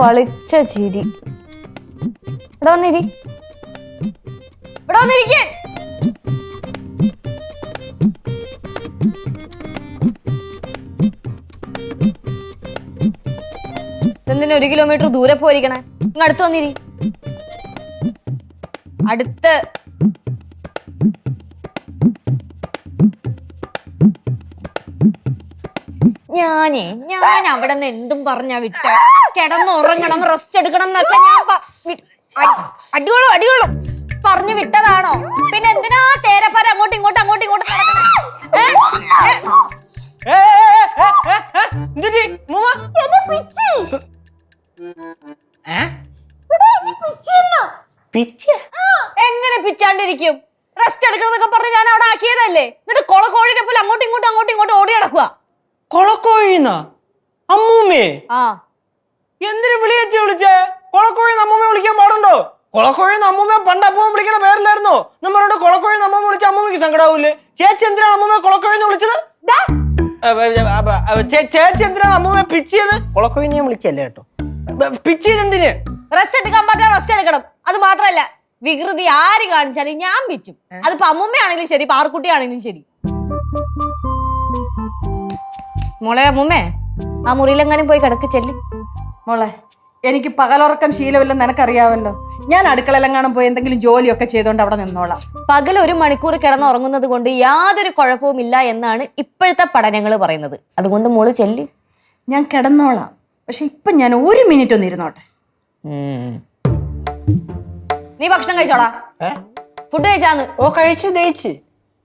വളിച്ച ചിരി. ഇവിടെ വന്നിരി. ഇവിടെ വന്നിരിക്കാൻ എന്തിനാ ഒരു കിലോമീറ്റർ ദൂരെ പോയിരിക്കണേ? ഇങ്ങ് അടുത്ത് വന്നിരി. അടുത്ത്. ഞാനേ ഞാൻ അവിടെ നിന്ന് എന്തും പറഞ്ഞാ വിട്ട. കിടന്നുറങ്ങണം റെസ്റ്റ് എടുക്കണം എന്നൊക്കെ ഞാൻ അടിയോളൂ വി- അടി- അടികൊള്ളും അടികൊള്ളും. പറഞ്ഞു വിട്ടതാണോ? പിന്നെ എന്തിനാ തേരപ്പാര അങ്ങോട്ടും ഇങ്ങോട്ടും അങ്ങോട്ടും ഇങ്ങോട്ടും? എങ്ങനെ പിച്ചാണ്ടിരിക്കും? റെസ്റ്റ് എടുക്കണമെന്നൊക്കെ പറഞ്ഞ് ഞാൻ അവിടെ ആക്കിയതല്ലേ? എന്നിട്ട് കൊളക്കോഴിനെ പോലെ അങ്ങോട്ടും ഇങ്ങോട്ടും അങ്ങോട്ടും ഇങ്ങോട്ടും ഓടി നടക്കുക കൊളക്കോഴിന്നാ? അമ്മൂമ്മേ. ആ. എന്തിനു വിളിയച്ചി വിളിച്ചേ? കൊളക്കോഴി നമ്മമ്മ വിളിക്കാൻ പാടുണ്ടോ? കൊളക്കോഴി അമ്മൂമ്മ പണ്ട് അമ്മൂമ്മ വിളിക്കണ പേരില്ലായിരുന്നോ നമ്മളോട് കൊളക്കോഴി അമ്മൂമ്മ വിളിച്ച അമ്മൂമ്മക്ക് സങ്കടാവൂലേ ചേച്ചി എന്തിനാണ് അമ്മൂമ്മ കൊളക്കോഴി എന്ന് വിളിച്ചത് ചേച്ചി എന്തിനാണ് അമ്മൂമ്മ പിച്ചിയത്? കൊളക്കോഴി ഞാൻ വിളിച്ചല്ലേ കേട്ടോ. പിച്ചിയത് എന്തിന്? റെസ്റ്റ് എടുക്കാൻ പറ്റാ റെസ്റ്റ് എടുക്കണം. അത് മാത്രല്ല വികൃതി ആര് കാണിച്ചാലും ഞാൻ പിച്ചും. അതിപ്പോ അമ്മുമ്മയാണെങ്കിലും ശരി പാർക്കുട്ടിയാണെങ്കിലും ശരി. മോളെ അമ്മുമ്മേ ആ മുറിയിലെങ്ങാനും പോയി കിടക്ക് ചെല്ലി. മോളെ എനിക്ക് പകലുറക്കം ശീലമില്ലെന്ന് നിനക്കറിയാവല്ലോ ഞാൻ അടുക്കളയിലെങ്ങാനും പോയി എന്തെങ്കിലും ജോലിയൊക്കെ ചെയ്തോണ്ട് അവിടെ നിന്നോളാം. പകൽ ഒരു മണിക്കൂർ കിടന്നുറങ്ങുന്നത് കൊണ്ട് യാതൊരു കുഴപ്പവും ഇല്ല എന്നാണ് ഇപ്പോഴത്തെ പഠനങ്ങൾ പറയുന്നത്. അതുകൊണ്ട് മോൾ ചെല്ലി. ഞാൻ കിടന്നോളാം. പക്ഷെ ഇപ്പൊ ഞാൻ ഒരു മിനിറ്റ് ഒന്ന് ഇരുന്നോട്ടെ. നീ ഭക്ഷണം കഴിച്ചോടാ? ഫുഡ് കഴിച്ചാന്ന്. ഓ കഴിച്ചു ദയിച്ച്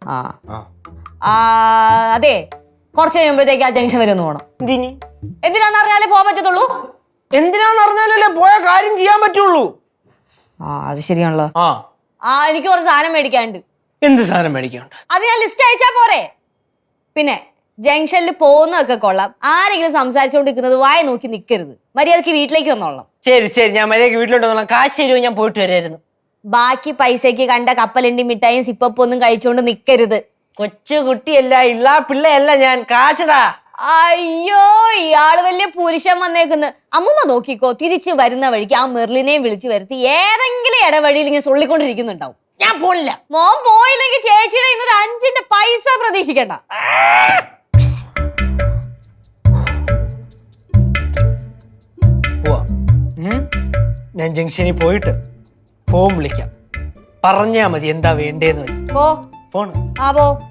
ആ. ആ, അതെ. കുറച്ച് കഴിയുമ്പോഴത്തേക്ക് ആ ജംഗ്ഷൻ വരെ ഒന്ന് പോകണം എന്തിന്? എന്തിനാന്ന് അറിയാലേ പോകാൻ പറ്റത്തുള്ളൂ? എന്തിനാന്ന് അറിഞ്ഞാലല്ലേ പോയ കാര്യം ചെയ്യാൻ പറ്റുള്ളൂ? ആ അത് ശരിയാണല്ലോ. ആ. ആ എനിക്ക് കുറച്ച് സാധനം മേടിക്കാനുണ്ട്. എന്ത് സാധനം മേടിക്കാനുണ്ട് അത് ഞാൻ ലിസ്റ്റ് അയച്ചാ പോരെ? പിന്നെ ജംഗ്ഷനിൽ പോകുന്നതൊക്കെ കൊള്ളാം. ആരെങ്കിലും സംസാരിച്ചുകൊണ്ടിരിക്കുന്നത് വായ നോക്കി നിൽക്കരുത് മര്യാദയ്ക്ക് വീട്ടിലേക്ക് വന്നോളാം ശരി ശരി. ഞാൻ മര്യാദയ്ക്ക് വീട്ടിലോട്ട് വന്നോളാം. കാശ് തരുമോ ഞാൻ പോയിട്ട് വരായിരുന്നു. ബാക്കി പൈസയ്ക്ക് കണ്ട കപ്പലണ്ടി മിഠായും സിപ്പപ്പൊന്നും കഴിച്ചുകൊണ്ട് നിൽക്കരുത് കൊച്ചു കുട്ടിയല്ല ഇള്ള പിള്ളയല്ല ഞാൻ. കാശതാ അയ്യോ ഇയാൾ വലിയ പുരുഷൻ വന്നേക്കുന്നു. അമ്മമ്മ നോക്കിക്കോ തിരിച്ച് വരുന്ന വഴിക്ക് ആ മെർലിനെയും വിളിച്ചു വരുത്തി ഏതെങ്കിലും ഇടവഴിയിൽ ഇങ്ങനെ സൊള്ളിക്കൊണ്ടിരിക്കുന്നുണ്ടാവും. ഞാൻ പോണില്ല. മോൻ പോയില്ലെങ്കിൽ ചേച്ചിയുടെ ഇന്നൊരു അഞ്ചിന്റെ പൈസ പ്രതീക്ഷിക്കണ്ട. ഞാൻ ജംഗ്ഷനിൽ പോയിട്ട് ഫോൺ വിളിക്കാം. പറഞ്ഞാ മതി എന്താ വേണ്ടേന്ന് വെച്ചു. പോ. ഫോൺ ആ പോ.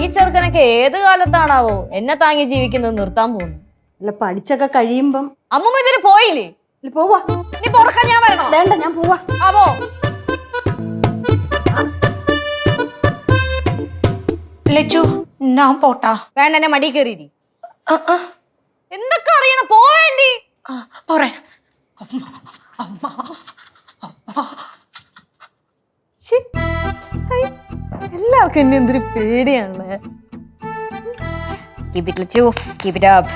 ഈ ചെറുക്കനൊക്കെ ഏത് കാലത്താണാവോ എന്നെ താങ്ങി ജീവിക്കുന്നത് നിർത്താൻ പോകുന്നു. അല്ല പഠിച്ചൊക്കെ കഴിയുമ്പം അമ്മ ഇതിന് പോയില്ലേ? പോവാ. നീ പൊറക്കാൻ ഞാൻ വരണോ? വേണ്ട ഞാൻ പോവാ. ലച്ചു ഞാൻ പോട്ടാ. വേണ്ട എന്നെ മടി കയറിയിരി. ആ, ആ, എന്തൊക്കെ അറിയണം? പോവേണ്ടി ആ, പോരെ. എല്ലാവർക്കും എന്നെ എന്തൊരു പേടിയാണ്. Keep it Lachu keep it up